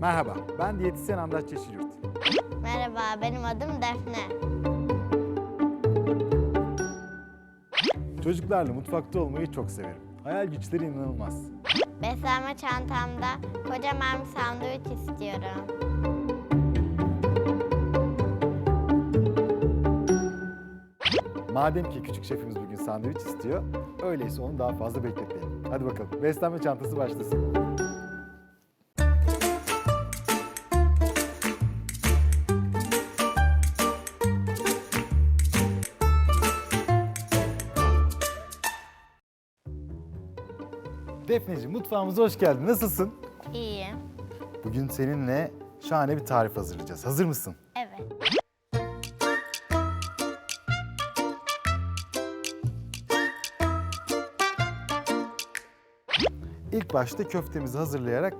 Merhaba, ben diyetisyen Andaç Yeşilyurt. Merhaba, benim adım Defne. Çocuklarla mutfakta olmayı çok severim. Hayal güçleri inanılmaz. Beslenme çantamda kocaman bir sandviç istiyorum. Madem ki küçük şefimiz bugün sandviç istiyor, öyleyse onu daha fazla bekletmeyelim. Hadi bakalım, beslenme çantası başlasın. Defneciğim mutfağımıza hoş geldin. Nasılsın? İyiyim. Bugün seninle şahane bir tarif hazırlayacağız. Hazır mısın? Evet. İlk başta köftemizi hazırlayarak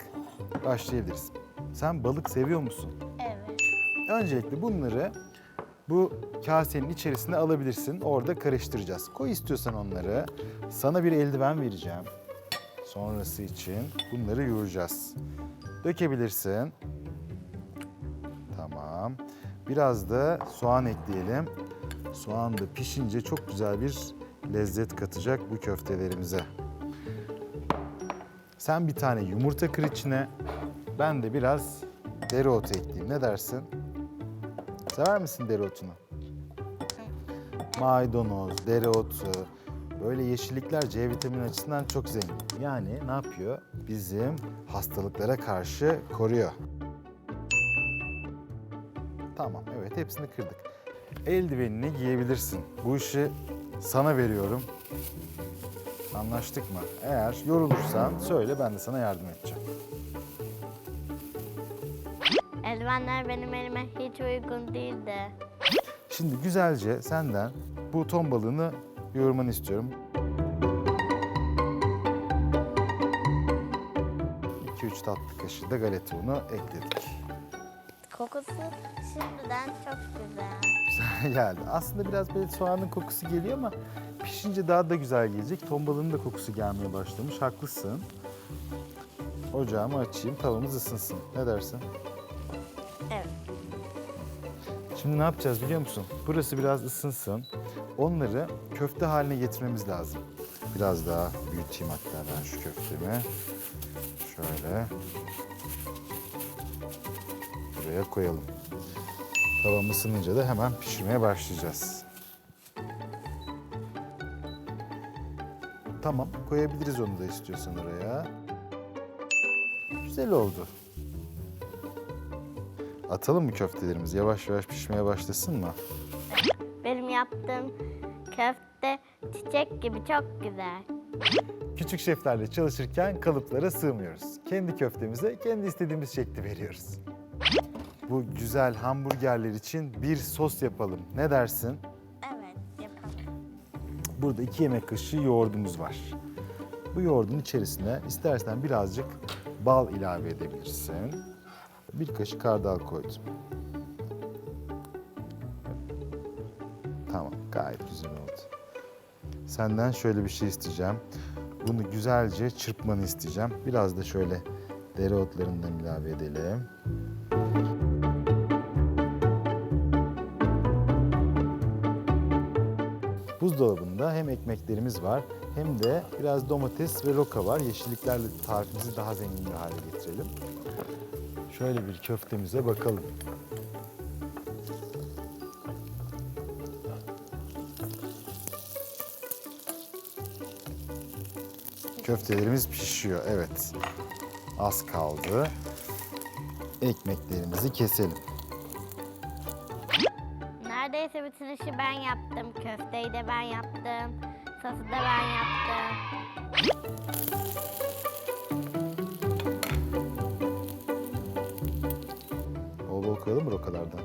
başlayabiliriz. Sen balık seviyor musun? Evet. Öncelikle bunları bu kasenin içerisine alabilirsin. Orada karıştıracağız. Koy istiyorsan onları. Sana bir eldiven vereceğim. Sonrası için bunları yoğuracağız. Dökebilirsin. Tamam. Biraz da soğan ekleyelim. Soğan da pişince çok güzel bir lezzet katacak bu köftelerimize. Sen bir tane yumurta kır içine. Ben de biraz dereotu ekleyeyim. Ne dersin? Sever misin dereotunu? Maydanoz, dereotu, böyle yeşillikler C vitamini açısından çok zengin. Yani ne yapıyor? Bizim hastalıklara karşı koruyor. Tamam, evet hepsini kırdık. Eldivenini giyebilirsin. Bu işi sana veriyorum. Anlaştık mı? Eğer yorulursan söyle ben de sana yardım edeceğim. Eldivenler benim elime hiç uygun değildi. Şimdi güzelce senden bu ton balığını yoğurmanı istiyorum. 2-3 tatlı kaşığı da galeta unu ekledik. Kokusu şimdiden çok güzel. Güzel geldi. Aslında biraz böyle soğanın kokusu geliyor ama pişince daha da güzel gelecek. Ton balığının da kokusu gelmeye başlamış. Haklısın. Ocağımı açayım, tavamız ısınsın. Ne dersin? Evet. Şimdi ne yapacağız biliyor musun? Burası biraz ısınsın. Onları köfte haline getirmemiz lazım. Biraz daha büyüteyim hatta ben şu köftemi. Şöyle. Buraya koyalım. Tavam ısınınca da hemen pişirmeye başlayacağız. Tamam, koyabiliriz onu da istiyorsan oraya. Güzel oldu. Atalım mı köftelerimizi? Yavaş yavaş pişmeye başlasın mı? Benim yaptığım köfte çiçek gibi çok güzel. Küçük şeflerle çalışırken kalıplara sığmıyoruz. Kendi köftemize kendi istediğimiz şekli veriyoruz. Bu güzel hamburgerler için bir sos yapalım. Ne dersin? Evet, yapalım. Burada iki yemek kaşığı yoğurdumuz var. Bu yoğurdun içerisine istersen birazcık bal ilave edebilirsin. Bir kaşık hardal koydum. Gayet güzel oldu. Senden şöyle bir şey isteyeceğim. Bunu güzelce çırpmanı isteyeceğim. Biraz da şöyle dereotlarından ilave edelim. Buzdolabında hem ekmeklerimiz var hem de biraz domates ve roka var. Yeşilliklerle tarifimizi daha zengin bir hale getirelim. Şöyle bir köftemize bakalım. Köftelerimiz pişiyor, evet. Az kaldı. Ekmeklerimizi keselim. Neredeyse bütün işi ben yaptım. Köfteyi de ben yaptım. Sosu da ben yaptım. Bol bol koyalım mı rokalardan?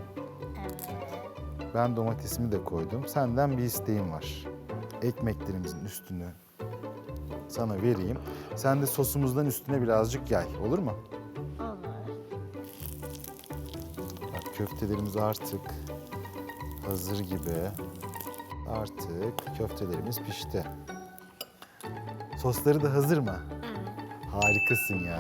Evet. Ben domatesimi de koydum. Senden bir isteğim var. Ekmeklerimizin üstünü sana vereyim. Sen de sosumuzdan üstüne birazcık yay. Olur mu? Olur. Bak köftelerimiz artık hazır gibi. Artık köftelerimiz pişti. Sosları da hazır mı? Harikasın ya.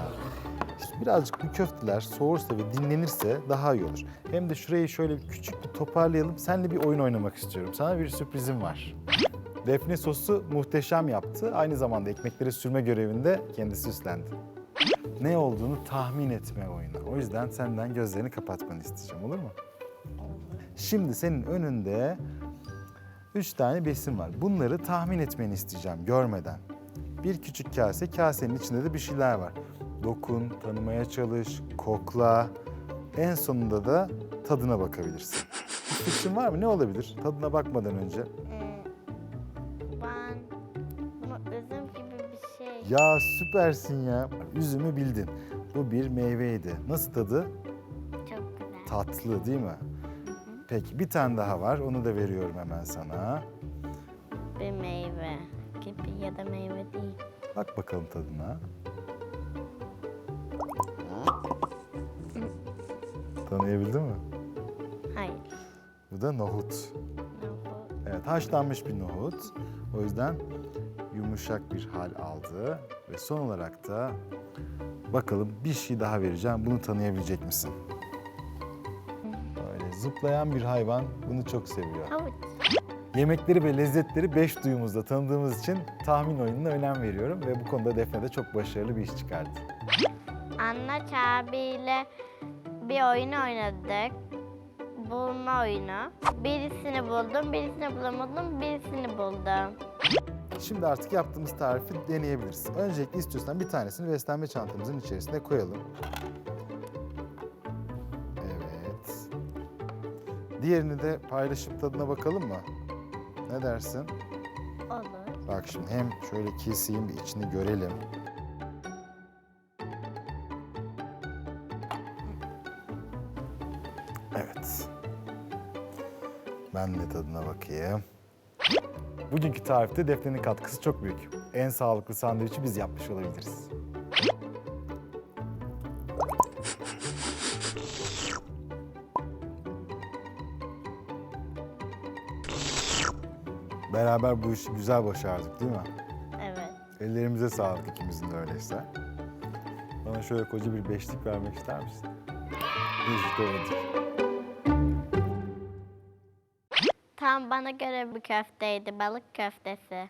Birazcık bu köfteler soğursa ve dinlenirse daha iyi olur. Hem de şurayı şöyle bir küçük bir toparlayalım. Seninle bir oyun oynamak istiyorum. Sana bir sürprizim var. Defne sosu muhteşem yaptı. Aynı zamanda ekmekleri sürme görevinde kendisi üstlendi. Ne olduğunu tahmin etme oyunu. O yüzden senden gözlerini kapatmanı isteyeceğim olur mu? Şimdi senin önünde üç tane besin var. Bunları tahmin etmeni isteyeceğim görmeden. Bir küçük kase, kasenin içinde de bir şeyler var. Dokun, tanımaya çalış, kokla. En sonunda da tadına bakabilirsin. Bir fikrin var mı? Ne olabilir? Tadına bakmadan önce. Ya süpersin ya. Üzümü bildin. Bu bir meyveydi. Nasıl tadı? Çok güzel. Tatlı değil mi? Peki bir tane daha var. Onu da veriyorum hemen sana. Bir meyve gibi ya da meyve değil. Bak bakalım tadına. Tanıyabildin mi? Hayır. Bu da nohut. Bu? Evet, haşlanmış bir nohut. O yüzden yumuşak bir hal aldı. Ve son olarak da bakalım bir şey daha vereceğim. Bunu tanıyabilecek misin? Böyle zıplayan bir hayvan bunu çok seviyor. Havuç. Yemekleri ve lezzetleri beş duyumuzda tanıdığımız için tahmin oyununa önem veriyorum. Ve bu konuda Defne de çok başarılı bir iş çıkardı. Anlaç abiyle bir oyun oynadık. Bulma oyunu. Birisini buldum, birisini bulamadım, birisini buldum. Şimdi artık yaptığımız tarifi deneyebiliriz. Öncelikle istiyorsan bir tanesini beslenme çantamızın içerisine koyalım. Evet. Diğerini de paylaşıp tadına bakalım mı? Ne dersin? Olur. Bak şimdi hem şöyle keseyim bir içini görelim. Evet. Ben de tadına bakayım. Bugünkü tarifte Defne'nin katkısı çok büyük. En sağlıklı sandviçi biz yapmış olabiliriz. Beraber bu işi güzel başardık değil mi? Evet. Ellerimize sağlık ikimizin de öyleyse. Bana şöyle koca bir beşlik vermek ister misin? İşte odur. Tam bana göre bir köfteydi, balık köftesi.